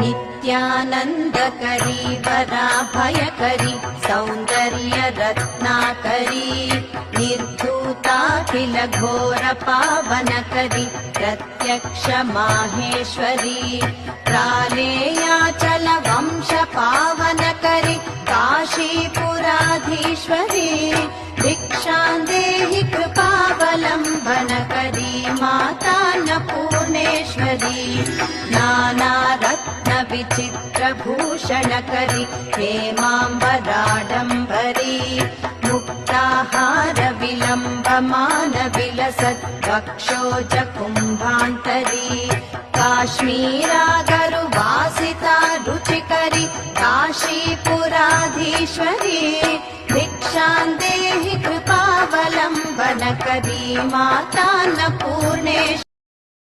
नित्यानन्दकरी वराभयकरी सौन्दर्य रत्नाकरी निर्धूताखिल घोर पावनकरी प्रत्यक्ष माहेश्वरी प्रालेयाचल वंश पावनकरि काशीपुराधीश्वरी देहि कृपावलम्बनकरी माता न नानारत्न विचित्रभूषणकरि हेमाम्बराडम्बरी मुक्ताहार विलम्बमान विलसत् वक्षोज कुम्भान्तरी काश्मीरागरुवासिता रुचिकरि काशीपुराधीश्वरी भिक्षां देहि कृपावलम्बनकरी माता न पूर्णेश्वरी